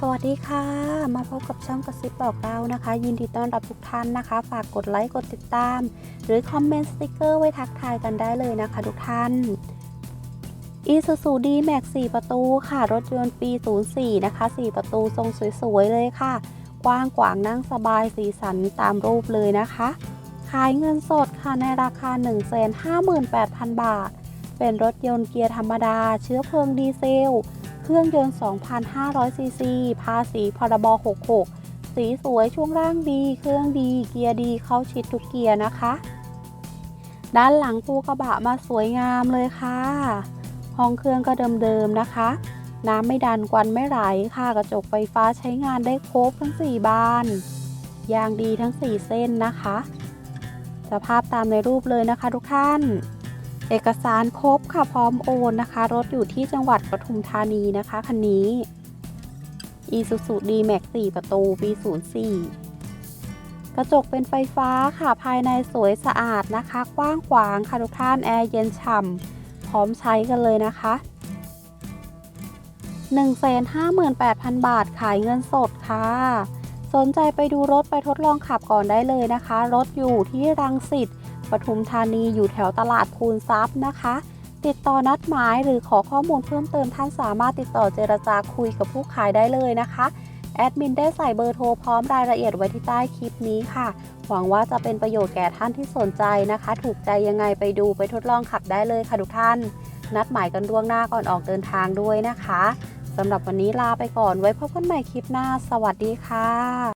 สวัสดีค่ะ มาพบกับช่องกระซิบบอกเรานะคะ ยินดีต้อนรับทุกท่านนะคะ ฝากกดไลค์กดติดตาม หรือคอมเมนต์สติกเกอร์ไว้ทักทายกันได้เลยนะคะทุกท่านอีซูซูดีแม็ก4ประตูค่ะ รถยนต์ปี 04 นะคะ 4 ประตูทรงสวยๆ เลยค่ะ กว้างขวางนั่งสบายสีสันตามรูปเลยนะคะ ขายเงินสดค่ะในราคา 158,000 บาท เป็นรถยนต์เกียร์ธรรมดา เชื้อเพลิงดีเซล เครื่องยนต์ 2,500 ซีซี ภาษีพรบ 66 สีสวยช่วงล่างดี เครื่องดี เกียร์ดี เข้าชิดทุกเกียร์นะคะ ด้านหลังปูกระบะมาสวยงามเลยค่ะ ห้องเครื่องก็เดิมๆนะคะ น้ำไม่ดันควันไม่ไหลค่ะ กระจกไฟฟ้าใช้งานได้ครบทั้ง 4 บาน ยางดีทั้ง 4 เส้นนะคะ สภาพตามในรูปเลยนะคะทุกท่าน เอกสารครบค่ะพร้อมโอนนะคะ รถอยู่ที่จังหวัดปทุมธานีนะคะคันนี้ Isuzu D-Max 4 ประตู ปี 04 กระจกเป็นไฟฟ้าค่ะภายในสวยสะอาดนะคะ กว้างขวางค่ะทุกท่านแอร์เย็นฉ่ำพร้อมใช้กันเลยนะคะ158,000 บาทขายเงินสดค่ะ สนใจไปดูรถไปทดลองขับก่อนได้เลยนะคะ รถอยู่ที่รังสิต ปทุมธานีอยู่แถวตลาดภูนทรัพย์นะคะ ติดต่อนัดหมายหรือขอข้อมูลเพิ่มเติมท่านสามารถติดต่อเจรจาคุยกับผู้ขายได้เลยนะคะแอดมินได้ใส่เบอร์โทรพร้อมรายละเอียดไว้ที่ใต้คลิปนี้ค่ะ หวังว่าจะเป็นประโยชน์แก่ท่านที่สนใจนะคะ ถูกใจยังไงไปดูไปทดลองขับได้เลยค่ะทุกท่าน นัดหมายกันล่วงหน้าก่อนออกเดินทางด้วยนะคะสำหรับวันนี้ลาไปก่อนไว้พบกันใหม่คลิปหน้า สวัสดีค่ะ